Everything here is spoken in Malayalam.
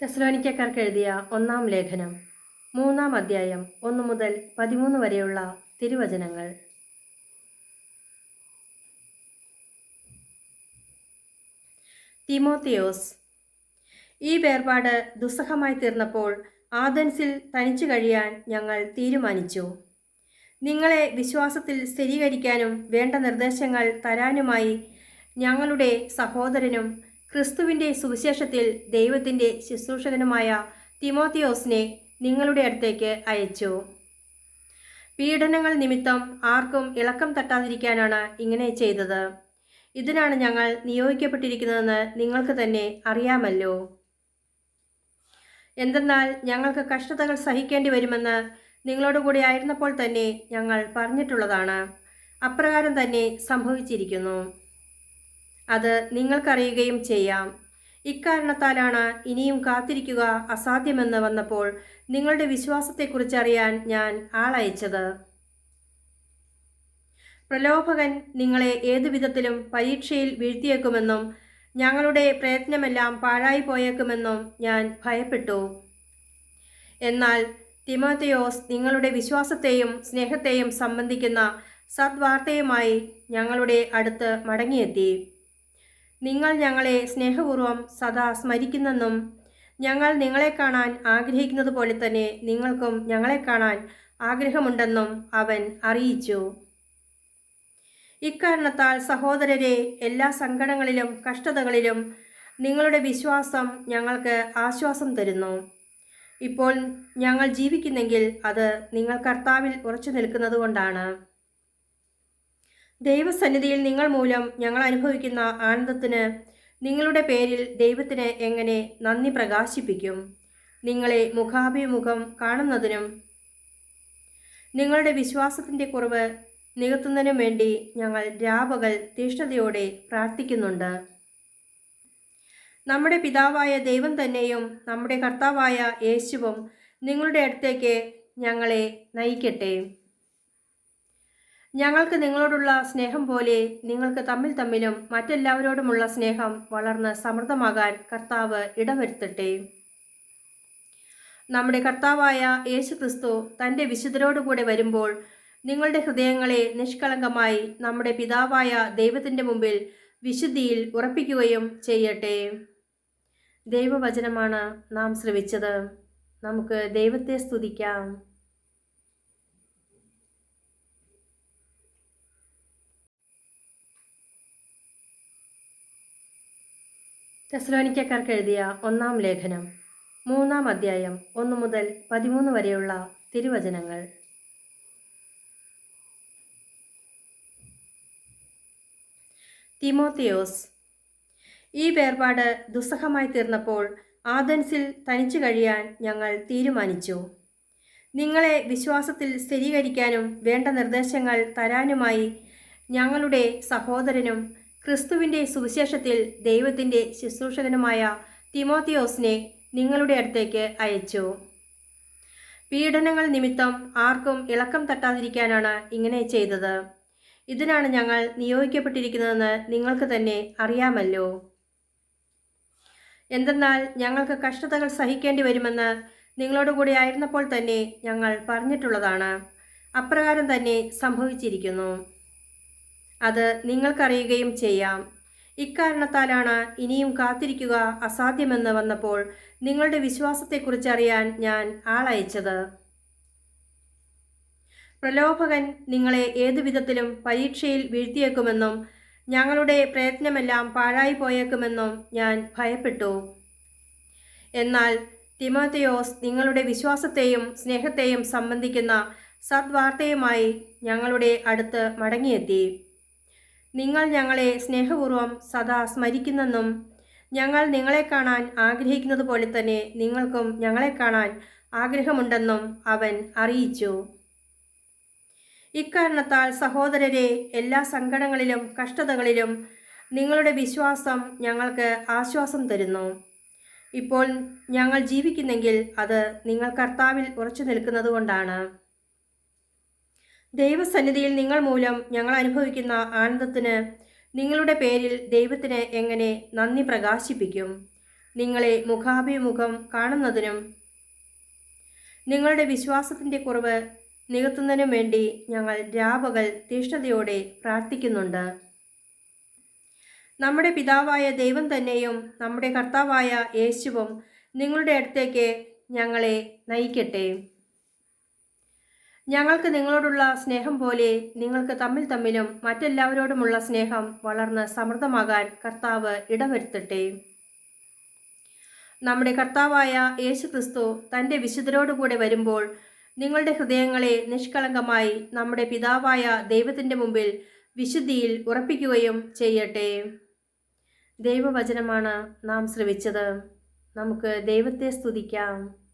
തെസ്ലോനിക്കക്കാർക്ക് എഴുതിയ ഒന്നാം ലേഖനം മൂന്നാം അധ്യായം ഒന്ന് മുതൽ പതിമൂന്ന് വരെയുള്ള തിരുവചനങ്ങൾ. തിമോത്തിയോസ് ഈ വേർപാട് ദുസ്സഹമായി തീർന്നപ്പോൾ ആദൻസിൽ തനിച്ചു കഴിയാൻ ഞങ്ങൾ തീരുമാനിച്ചു. നിങ്ങളെ വിശ്വാസത്തിൽ സ്ഥിരീകരിക്കാനും വേണ്ട നിർദ്ദേശങ്ങൾ തരാനുമായി ഞങ്ങളുടെ സഹോദരനും ക്രിസ്തുവിന്റെ സുവിശേഷത്തിൽ ദൈവത്തിന്റെ ശുശ്രൂഷകനുമായ തിമോത്തിയോസിനെ നിങ്ങളുടെ അടുത്തേക്ക് അയച്ചു. പീഡനങ്ങൾ നിമിത്തം ആർക്കും ഇളക്കം തട്ടാതിരിക്കാനാണ് ഇങ്ങനെ ചെയ്തത്. ഇതിനാണ് ഞങ്ങൾ നിയോഗിക്കപ്പെട്ടിരിക്കുന്നതെന്ന് നിങ്ങൾക്ക് തന്നെ അറിയാമല്ലോ. എന്തെന്നാൽ ഞങ്ങൾക്ക് കഷ്ടതകൾ സഹിക്കേണ്ടി വരുമെന്ന് നിങ്ങളോട് കൂടി ആയിരുന്നപ്പോൾ തന്നെ ഞങ്ങൾ പറഞ്ഞിട്ടുള്ളതാണ്. അപ്രകാരം തന്നെ സംഭവിച്ചിരിക്കുന്നു. അത് നിങ്ങൾക്കറിയുകയും ചെയ്യാം. ഇക്കാരണത്താലാണ് ഇനിയും കാത്തിരിക്കുക അസാധ്യമെന്ന് വന്നപ്പോൾ നിങ്ങളുടെ വിശ്വാസത്തെക്കുറിച്ച് അറിയാൻ ഞാൻ ആളയച്ചത്. പ്രലോഭകൻ നിങ്ങളെ ഏതു വിധത്തിലും പരീക്ഷയിൽ വീഴ്ത്തിയേക്കുമെന്നും ഞങ്ങളുടെ പ്രയത്നമെല്ലാം പാഴായി പോയേക്കുമെന്നും ഞാൻ ഭയപ്പെട്ടു. എന്നാൽ തിമോത്തയോസ് നിങ്ങളുടെ വിശ്വാസത്തെയും സ്നേഹത്തെയും സംബന്ധിക്കുന്ന സദ്വാർത്തയുമായി ഞങ്ങളുടെ അടുത്ത് മടങ്ങിയെത്തി. നിങ്ങൾ ഞങ്ങളെ സ്നേഹപൂർവം സദാ സ്മരിക്കുന്നെന്നും ഞങ്ങൾ നിങ്ങളെ കാണാൻ ആഗ്രഹിക്കുന്നത് പോലെ തന്നെ നിങ്ങൾക്കും ഞങ്ങളെ കാണാൻ ആഗ്രഹമുണ്ടെന്നും അവൻ അറിയിച്ചു. ഇക്കാരണത്താൽ സഹോദരരെ എല്ലാ സങ്കടങ്ങളിലും കഷ്ടതകളിലും നിങ്ങളുടെ വിശ്വാസം ഞങ്ങൾക്ക് ആശ്വാസം തരുന്നു. ഇപ്പോൾ ഞങ്ങൾ ജീവിക്കുന്നെങ്കിൽ അത് നിങ്ങൾ കർത്താവിൽ ഉറച്ചു നിൽക്കുന്നത് കൊണ്ടാണ് ദൈവസന്നിധിയിൽ നിങ്ങൾ മൂലം ഞങ്ങൾ അനുഭവിക്കുന്ന ആനന്ദത്തിന് നിങ്ങളുടെ പേരിൽ ദൈവത്തിന് എങ്ങനെ നന്ദി പ്രകാശിപ്പിക്കും? നിങ്ങളെ മുഖാഭിമുഖം കാണുന്നതിനും നിങ്ങളുടെ വിശ്വാസത്തിന്റെ കുറവ് നികത്തുന്നതിനും വേണ്ടി ഞങ്ങൾ രാപകൽ തീഷ്ണതയോടെ പ്രാർത്ഥിക്കുന്നുണ്ട്. നമ്മുടെ പിതാവായ ദൈവം തന്നെയും നമ്മുടെ കർത്താവായ യേശുവും നിങ്ങളുടെ അടുത്തേക്ക് ഞങ്ങളെ നയിക്കട്ടെ. ഞങ്ങൾക്ക് നിങ്ങളോടുള്ള സ്നേഹം പോലെ നിങ്ങൾക്ക് തമ്മിൽ തമ്മിലും മറ്റെല്ലാവരോടുമുള്ള സ്നേഹം വളർന്ന് സമൃദ്ധമാകാൻ കർത്താവ് ഇടവരുത്തട്ടെ. നമ്മുടെ കർത്താവായ യേശു ക്രിസ്തു തന്റെ വിശുദ്ധരോടുകൂടെ വരുമ്പോൾ നിങ്ങളുടെ ഹൃദയങ്ങളെ നിഷ്കളങ്കമായി നമ്മുടെ പിതാവായ ദൈവത്തിന്റെ മുമ്പിൽ വിശുദ്ധിയിൽ ഉറപ്പിക്കുകയും ചെയ്യട്ടെ. ദൈവവചനമാണ് നാം ശ്രവിച്ചത്. നമുക്ക് ദൈവത്തെ സ്തുതിക്കാം. തെസ്ലോനിക്കക്കാർക്ക് എഴുതിയ ഒന്നാം ലേഖനം മൂന്നാം അധ്യായം ഒന്നു മുതൽ പതിമൂന്ന് വരെയുള്ള തിരുവചനങ്ങൾ. തിമോത്തിയോസ് ഈ വേർപാട് ദുസ്സഹമായി തീർന്നപ്പോൾ ആദൻസിൽ തനിച്ചു കഴിയാൻ ഞങ്ങൾ തീരുമാനിച്ചു. നിങ്ങളെ വിശ്വാസത്തിൽ സ്ഥിരീകരിക്കാനും വേണ്ട നിർദ്ദേശങ്ങൾ തരാനുമായി ഞങ്ങളുടെ സഹോദരനും ക്രിസ്തുവിന്റെ സുവിശേഷത്തിൽ ദൈവത്തിന്റെ ശുശ്രൂഷകനുമായ തിമോത്തിയോസിനെ നിങ്ങളുടെ അടുത്തേക്ക് അയച്ചു. പീഡനങ്ങൾ നിമിത്തം ആർക്കും ഇളക്കം തട്ടാതിരിക്കാനാണ് ഇങ്ങനെ ചെയ്തത്. ഇതിനാണ് ഞങ്ങൾ നിയോഗിക്കപ്പെട്ടിരിക്കുന്നതെന്ന് നിങ്ങൾക്ക് തന്നെ അറിയാമല്ലോ. എന്തെന്നാൽ ഞങ്ങൾക്ക് കഷ്ടതകൾ സഹിക്കേണ്ടി വരുമെന്ന് നിങ്ങളോട് കൂടി ആയിരുന്നപ്പോൾ തന്നെ ഞങ്ങൾ പറഞ്ഞിട്ടുള്ളതാണ്. അപ്രകാരം തന്നെ സംഭവിച്ചിരിക്കുന്നു. അത് നിങ്ങൾക്കറിയുകയും ചെയ്യാം. ഇക്കാരണത്താലാണ് ഇനിയും കാത്തിരിക്കുക അസാധ്യമെന്ന് വന്നപ്പോൾ നിങ്ങളുടെ വിശ്വാസത്തെക്കുറിച്ചറിയാൻ ഞാൻ ആളയച്ചത്. പ്രലോഭകൻ നിങ്ങളെ ഏതു വിധത്തിലും പരീക്ഷയിൽ വീഴ്ത്തിയേക്കുമെന്നും ഞങ്ങളുടെ പ്രയത്നമെല്ലാം പാഴായി പോയേക്കുമെന്നും ഞാൻ ഭയപ്പെട്ടു. എന്നാൽ തിമോത്തയോസ് നിങ്ങളുടെ വിശ്വാസത്തെയും സ്നേഹത്തെയും സംബന്ധിക്കുന്ന സദ്വാർത്തയുമായി ഞങ്ങളുടെ അടുത്ത് മടങ്ങിയെത്തി. നിങ്ങൾ ഞങ്ങളെ സ്നേഹപൂർവം സദാ സ്മരിക്കുന്നെന്നും ഞങ്ങൾ നിങ്ങളെ കാണാൻ ആഗ്രഹിക്കുന്നത് പോലെ തന്നെ നിങ്ങൾക്കും ഞങ്ങളെ കാണാൻ ആഗ്രഹമുണ്ടെന്നും അവൻ അറിയിച്ചു. ഇക്കാരണത്താൽ സഹോദരരെ എല്ലാ സങ്കടങ്ങളിലും കഷ്ടതകളിലും നിങ്ങളുടെ വിശ്വാസം ഞങ്ങൾക്ക് ആശ്വാസം തരുന്നു. ഇപ്പോൾ ഞങ്ങൾ ജീവിക്കുന്നെങ്കിൽ അത് നിങ്ങൾ കർത്താവിൽ ഉറച്ചു നിൽക്കുന്നത് കൊണ്ടാണ് ദൈവസന്നിധിയിൽ നിങ്ങൾ മൂലം ഞങ്ങൾ അനുഭവിക്കുന്ന ആനന്ദത്തിന് നിങ്ങളുടെ പേരിൽ ദൈവത്തിന് എങ്ങനെ നന്ദി പ്രകാശിപ്പിക്കും? നിങ്ങളെ മുഖാഭിമുഖം കാണുന്നതിനും നിങ്ങളുടെ വിശ്വാസത്തിന്റെ കുറവ് നികത്തുന്നതിനും വേണ്ടി ഞങ്ങൾ രാപകൽ തീഷ്ണതയോടെ പ്രാർത്ഥിക്കുന്നുണ്ട്. നമ്മുടെ പിതാവായ ദൈവം തന്നെയും നമ്മുടെ കർത്താവായ യേശുവും നിങ്ങളുടെ അടുത്തേക്ക് ഞങ്ങളെ നയിക്കട്ടെ. ഞങ്ങൾക്ക് നിങ്ങളോടുള്ള സ്നേഹം പോലെ നിങ്ങൾക്ക് തമ്മിൽ തമ്മിലും മറ്റെല്ലാവരോടുമുള്ള സ്നേഹം വളർന്ന് സമൃദ്ധമാകാൻ കർത്താവ് ഇടവരുത്തട്ടെ. നമ്മുടെ കർത്താവായ യേശു ക്രിസ്തു തന്റെ വിശുദ്ധരോടുകൂടെ വരുമ്പോൾ നിങ്ങളുടെ ഹൃദയങ്ങളെ നിഷ്കളങ്കമായി നമ്മുടെ പിതാവായ ദൈവത്തിന്റെ മുമ്പിൽ വിശുദ്ധിയിൽ ഉറപ്പിക്കുകയും ചെയ്യട്ടെ. ദൈവവചനമാണ് നാം ശ്രവിച്ചത്. നമുക്ക് ദൈവത്തെ സ്തുതിക്കാം.